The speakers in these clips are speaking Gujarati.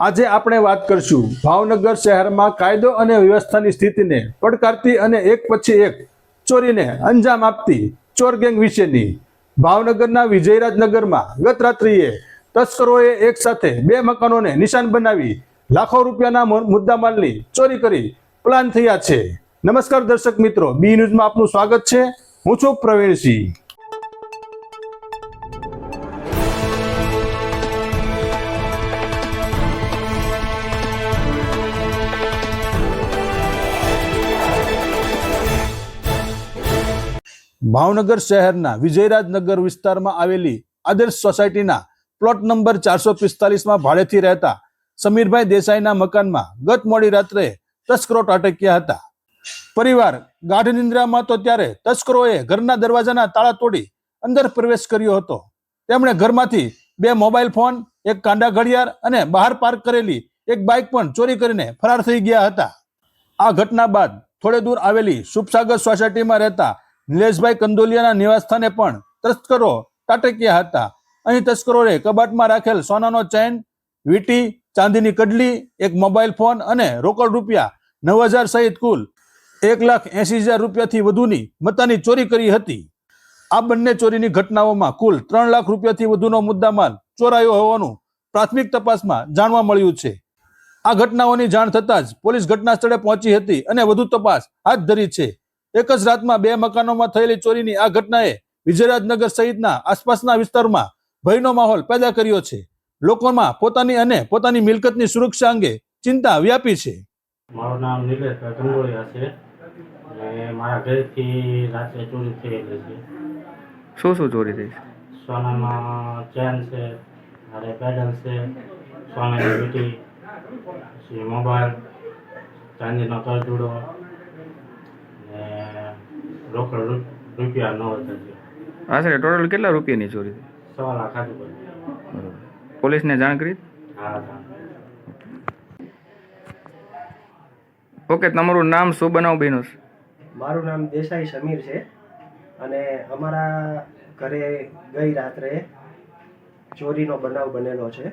આજે આપણે વાત કરશું ભાવનગર શહેરમાં કાયદો અને વ્યવસ્થાની સ્થિતિને પડકારતી અને એક પછી એક ચોરીને અંજામ આપતી ચોર ગેંગ વિશેની. ભાવનગરના વિજયરાજનગરમાં ગત રાત્રિએ તસ્કરોએ એક સાથે બે મકાનોને નિશાન બનાવી લાખો રૂપિયાના મુદ્દામાલની ચોરી કરી પ્લાન થયા છે. નમસ્કાર દર્શક મિત્રો, બી ન્યૂઝમાં આપનું સ્વાગત છે. હું છું પ્રવીણસિંહ. ભાવનગર શહેરના વિજયરાજનગર વિસ્તારમાં આવેલી આદર્શ સોસાયટીના પ્લોટ નંબર ચારસો પિસ્તાલીસમાં ભાડેથી રહેતા સમીરભાઈ દેસાઈના મકાનમાં ગત મોડી રાત્રે તસ્કરો અટક્યા હતા. પરિવાર ગાઢ નિંદ્રામાં તો ત્યારે તસ્કરોએ ઘરના દરવાજાના તાળા તોડી અંદર પ્રવેશ કર્યો હતો. તેમણે ઘરમાંથી બે મોબાઈલ ફોન, એક કાંડા ઘડિયાળ અને બહાર પાર્ક કરેલી એક બાઇક પણ ચોરી કરીને ફરાર થઈ ગયા હતા. આ ઘટના બાદ થોડે દૂર આવેલી સુપસાગર સોસાયટીમાં રહેતા નિલેશભાઈ કંદોલિયાના નિવાસસ્થાને પણ તસ્કરો તાટક્યા હતા. અહીં તસ્કરોએ કબાટમાં રાખેલ સોનાનો ચેન, વીટી, ચાંદીની કડલી, એક મોબાઈલ ફોન અને રોકડ રૂપિયા નવ હજાર સહિત કુલ એક લાખ એસી હજાર રૂપિયાથી વધુની મતાની ચોરી કરી હતી. આ બંને ચોરીની ઘટનાઓમાં કુલ ત્રણ લાખ રૂપિયાથી વધુનો મુદ્દામાલ ચોરાયો હોવાનું પ્રાથમિક તપાસમાં જાણવા મળ્યું છે. આ ઘટનાઓની જાણ થતાં જ પોલીસ ઘટના સ્થળે પહોંચી હતી અને વધુ તપાસ હાથ ધરી છે. એક જ રાતમાં બે મકાનોમાં થયેલી ચોરીની આ ઘટનાએ વિજયરાજનગર સહિતના આસપાસના વિસ્તારમાં ભયનો માહોલ પેદા કર્યો છે. લોકોમાં પોતાની અને પોતાની મિલકતની સુરક્ષા અંગે ચિંતા વ્યાપી છે. મારું નામ નિલેશ ગંગોળિયા છે. અને મારા ઘરેથી રાત્રે ચોરી થયેલી છે. શું શું ચોરી થઈ છે? સોનામાં ચેન છે મારે પેડલ છે સોનાની વીટી પછી મોબાઈલ ચાંદીનો કરજુડો રોકડ રૂપિયા નવ હજાર છે આશરે ટોટલ કેટલા રૂપિયાની ચોરી સવા લાખ આજુબાજુ પોલીસને જાણ કરી? હા હા ઓકે તમારું નામ શું બનાવ બેનો? મારું નામ દેસાઈ સમીર છે અને અમારા ઘરે ગઈ રાત્રે ચોરીનો બનાવ બનેલો છે.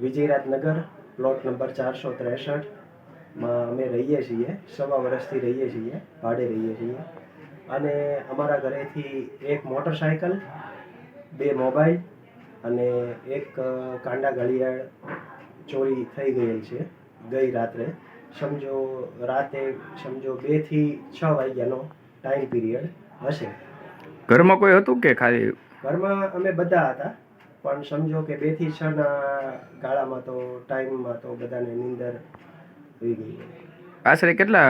વિજયરાજનગર પ્લોટ નંબર ચારસો ત્રેસઠમાં અમે રહીએ છીએ સવા વર્ષથી રહીએ છીએ ભાડે રહીએ છીએ. અને અમારા ઘરેથી એક મોટરસાયકલ બે મોબાઈલ અને એક કાંડા ઘડિયાળ ચોરી થઈ ગયેલ છે ગઈ રાત્રે. સમજો રાતે સમજો બેથી છ વાગ્યાનો ટાઈમ પીરિયડ હશે. ઘરમાં કોઈ હતું કે ખાલી? ઘરમાં અમે બધા હતા પણ સમજો કે બેથી છ ના ગાળામાં તો ટાઈમમાં તો બધાને નીંદર આવી ગઈ. આશરે કેટલા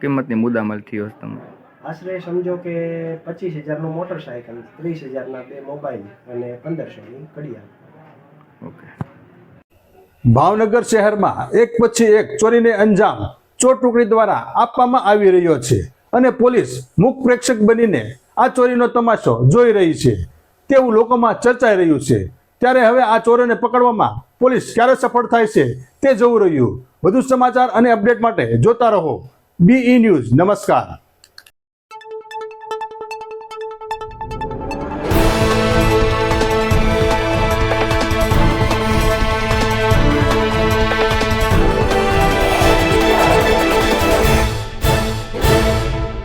કિંમતની મુદ્દામાલ થયો તમે આશરે સમજો કે પચીસ હજારનું મોટરસાયકલ, ત્રીસ હજારના બે મોબાઈલ અને પંદરસોની ઘડિયાળ ભાવનગર શહેરમાં એક પછી એક ચોરીને અંજામ ચોર ટુકડી દ્વારા આપવામાં આવી રહ્યો છે અને પોલીસ મુખ પ્રેક્ષક બનીને આ ચોરીનો તમાશો જોઈ રહી છે. તેવું લોકોમાં ચર્ચાઈ રહ્યું છે. ત્યારે હવે આ ચોરોને પકડવામાં પોલીસ ક્યારે સફળ થાય છે તે જોવું રહ્યું. વધુ સમાચાર અને અપડેટ માટે જોતા રહો. બીઈ ન્યૂઝ નમસ્કાર.